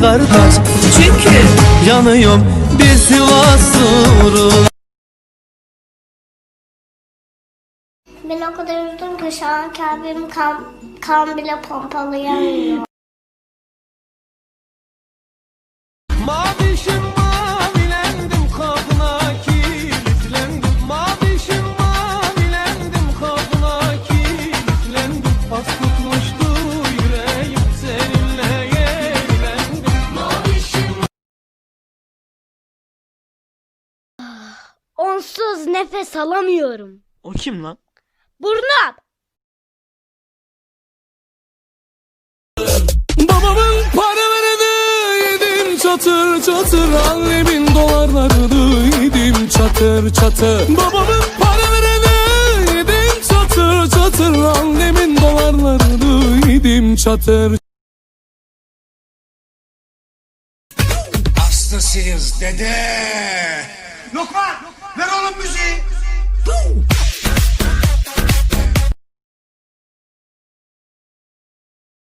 kardeş Çünkü yanıyorum bir Sivas uğruna Ben o kadar üzüldüm ki şu an kalbim kan, kan bile pompalayamıyor. Onsuz nefes alamıyorum. O kim lan? Burnum. Babamın para vereni yedim çatır çatır Annemin dolarlarını yedim çatır çatır Babamın para vereni yedim çatır çatır Annemin dolarlarını yedim çatır Hastasıyız dede. Lokman ver oğlum müziği.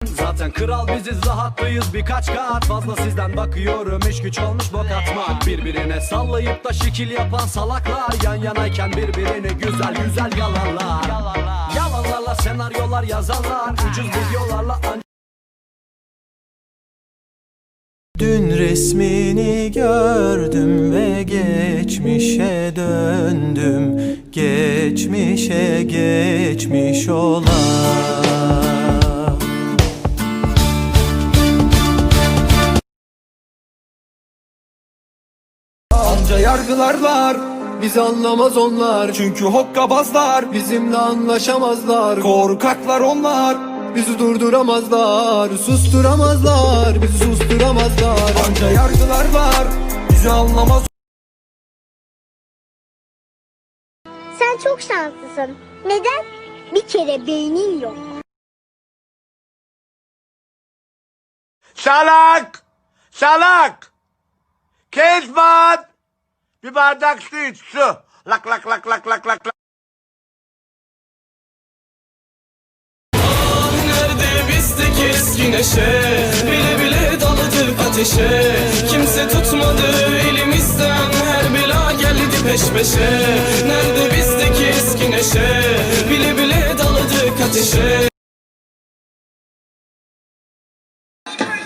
Zaten kral biziz rahatlıyız birkaç kat Fazla sizden bakıyorum. İş güç olmuş bok atmak. Birbirine sallayıp da şekil yapan salaklar. Yan yanayken birbirini güzel güzel yalanlar. Yalanlarla senaryolar yazanlar Ucuz videolarla an- Dün resmini gördüm ve geçmişe döndüm. Geçmişe geçmiş ola. Anca yargılar var Bizi anlamaz onlar. Çünkü hokkabazlar Bizimle anlaşamazlar. Korkaklar onlar Bizi durduramazlar Susturamazlar Bizi susturamazlar Anca yargılar var Bizi anlamaz Sen çok şanslısın. Neden? Bir kere beynin yok. Salak! Salak! Kezban! Bir bardak su iç su. Lak lak lak lak lak lak lak. bizdeki eski neşe Bile bile daladık ateşe Kimse tutmadı elimizden Her bela geldi peş peşe Nerede bizdeki eski neşe Bile bile daladık ateşe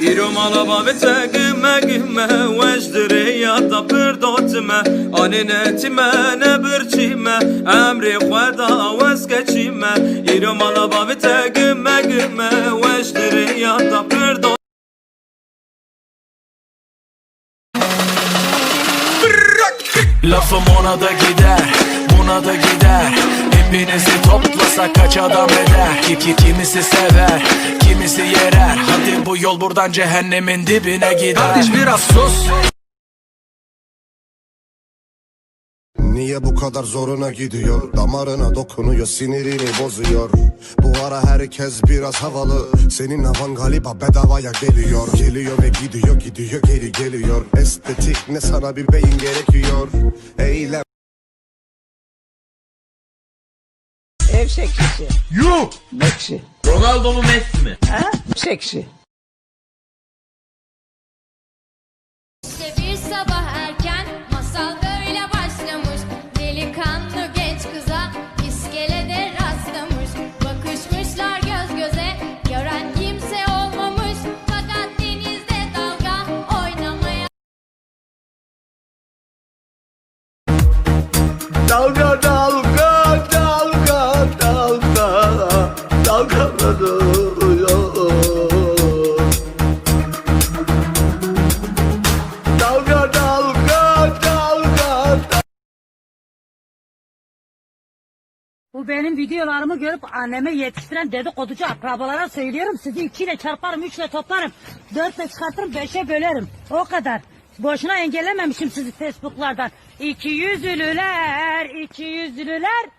ایرو مالا با به تگمه گمه وجدره یا تا پر دوتمه آنی نتیمه نبرچیمه امری خدا وز کچیمه ایرو مالا با به تگمه Lafım ona da gider Buna da gider. Hepinizi toplasak kaç adam eder? Ki, ki, Kimisi sever Kimisi yerer. Hadi bu yol buradan cehennemin dibine gider. Kardeş biraz sus Niye bu kadar zoruna gidiyor? Damarına dokunuyor, sinirini bozuyor. Bu ara herkes biraz havalı. Senin havan galiba bedavaya geliyor. Geliyor ve gidiyor, gidiyor, geri geliyor. Estetik ne sana bir beyin gerekiyor. Eylem. Ev kişi. Yuh! Bekşi. Ronaldo mu Messi mi? Ha? Sekşi. Dalga dalga dalga dalga dalgalanıyor Dalga dalga dalga Bu benim videolarımı görüp anneme yetiştiren dedikoducu akrabalara söylüyorum. Sizi ikiyle çarparım, üçle toplarım. Dörtle çıkartırım, beşe bölerim. O kadar. Boşuna engellememişim sizi Facebook'lardan. İki yüzlüler, iki yüzlüler.